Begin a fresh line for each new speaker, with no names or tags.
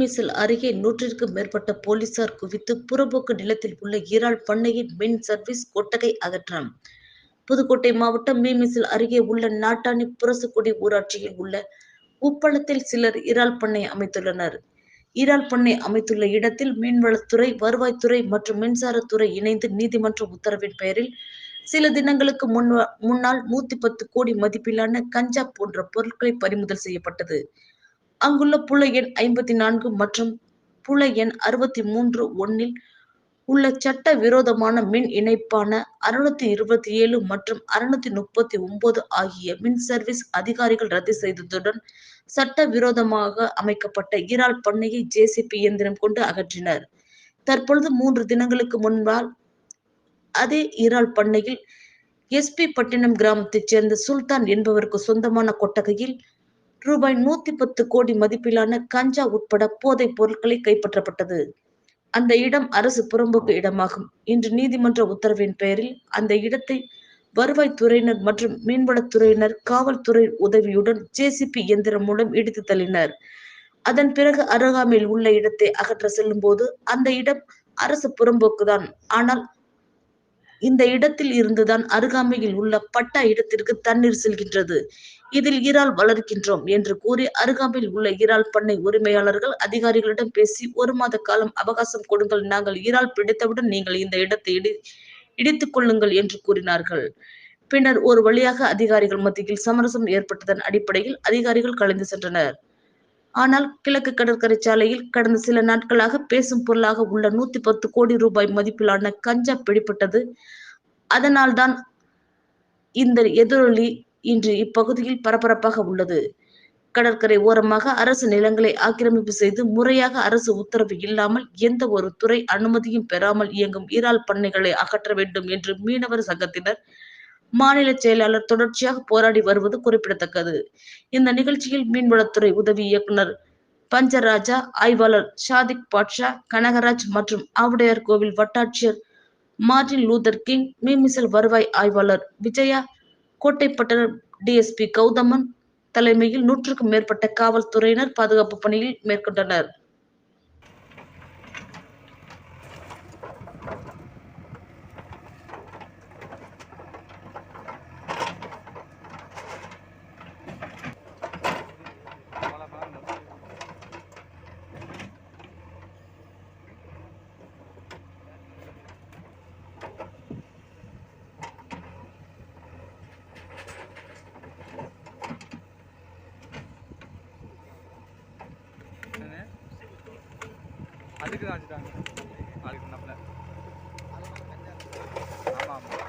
மீமிசல் அருகே நூற்றிற்கும் மேற்பட்ட போலீசார் குவித்து புறம்போக்கு நிலத்தில் உள்ள இறால் பண்ணையின் மின் சர்வீஸ் கொட்டகை அகற்றம். புதுக்கோட்டை மாவட்டம் மீமிசில் அருகே உள்ள நாட்டாணி புரசுக்குடி ஊராட்சியில் உள்ள உப்பளத்தில் சிலர் இறால் பண்ணை அமைத்துள்ளனர். இறால் பண்ணை அமைத்துள்ள இடத்தில் மீன்வளத்துறை வருவாய்த்துறை மற்றும் மின்சாரத்துறை இணைந்து நீதிமன்ற உத்தரவின் பெயரில் சில தினங்களுக்கு முன் முன்னால் நூத்தி பத்து கோடி மதிப்பிலான கஞ்சா போன்ற பொருட்களை பறிமுதல் செய்யப்பட்டது. அங்குள்ள புல எண் ஐம்பத்தி நான்கு மற்றும் புல எண் அறுபத்தி மூன்று ஒன்னில் உள்ள சட்ட விரோதமான மின் இணைப்பான அறுநூத்தி இருபத்தி ஏழு மற்றும் அறுநூத்தி முப்பத்தி ஒன்பது ஆகிய மின் சர்வீஸ் அதிகாரிகள் ரத்து செய்ததுடன் சட்ட விரோதமாக அமைக்கப்பட்ட ஈரால் பண்ணையை ஜேசிபி இயந்திரம் கொண்டு அகற்றினர். தற்பொழுது மூன்று தினங்களுக்கு முன்பால் அதே ஈரால் பண்ணையில் எஸ்பி பட்டினம் கிராமத்தைச் சேர்ந்த சுல்தான் என்பவருக்கு சொந்தமான கொட்டகையில் ரூபாய் நூத்தி பத்து கோடி மதிப்பிலான கஞ்சா உட்பட போதைப் பொருட்களை கைப்பற்றப்பட்டது. அந்த இடம் அரசு புறம்போக்கு இடமாகும். இன்று நீதிமன்ற உத்தரவின் பெயரில் அந்த இடத்தை வருவாய்த்துறையினர் மற்றும் மீன்வளத்துறையினர் காவல்துறை உதவியுடன் ஜேசிபி இயந்திரம் மூலம் இடித்து தள்ளினர். அதன் பிறகு அருகாமையில் உள்ள இடத்தை அகற்ற செல்லும் போது அந்த இடம் அரசு புறம்போக்குதான். ஆனால் இந்த இடத்தில் இருந்துதான் அருகாமையில் உள்ள பட்டா இடத்திற்கு தண்ணீர் செல்கின்றது. இதில் இறால் வளர்க்கின்றோம் என்று கூறி அருகாமையில் உள்ள இறால் பண்ணை உரிமையாளர்கள் அதிகாரிகளிடம் பேசி ஒரு மாத காலம் அவகாசம் கொடுங்கள் நாங்கள் இறால் பிடித்தவுடன் நீங்கள் இந்த இடத்தை இடி இடித்துக் கொள்ளுங்கள் என்று கூறினார்கள். பின்னர் ஒரு வழியாக அதிகாரிகள் மத்தியில் சமரசம் ஏற்பட்டதன் அடிப்படையில் அதிகாரிகள் கலைந்து சென்றனர். ஆனால் கிழக்கு கடற்கரை சாலையில் கடந்த சில நாட்களாக பேசும் பொருளாக உள்ள நூத்தி பத்து கோடி ரூபாய் மதிப்பிலான கஞ்சா பிடிப்பட்டது அதனால்தான் இந்த எதிரொலி இன்று இப்பகுதியில் பரபரப்பாக உள்ளது. கடற்கரை ஓரமாக அரசு நிலங்களை ஆக்கிரமிப்பு செய்து முறையாக அரசு உத்தரவு இல்லாமல் எந்த ஒரு துறை அனுமதியும் பெறாமல் இயங்கும் ஈரால் பண்ணைகளை அகற்ற வேண்டும் என்று மீனவர் சங்கத்தினர் மாநில செயலாளர் தொடர்ச்சியாக போராடி வருவது குறிப்பிடத்தக்கது. இந்த நிகழ்ச்சியில் மீன்வளத்துறை உதவி இயக்குனர் பஞ்சராஜா ஆய்வாளர் ஷாதிக் பாட்ஷா கனகராஜ் மற்றும் ஆவுடையார் கோவில் வட்டாட்சியர் மார்டின் லூதர் கிங் மீமிசல் வருவாய் ஆய்வாளர் விஜயா கோட்டைப்பட்டணம் டிஎஸ்பி கௌதமன் தலைமையில் நூற்றுக்கும் மேற்பட்ட காவல்துறையினர் பாதுகாப்பு பணியில் மேற்கொண்டனர்.
அதுக்கு தான் வச்சுட்டாங்க அதுக்கு நம்மள ஆமாம் ஆமாம்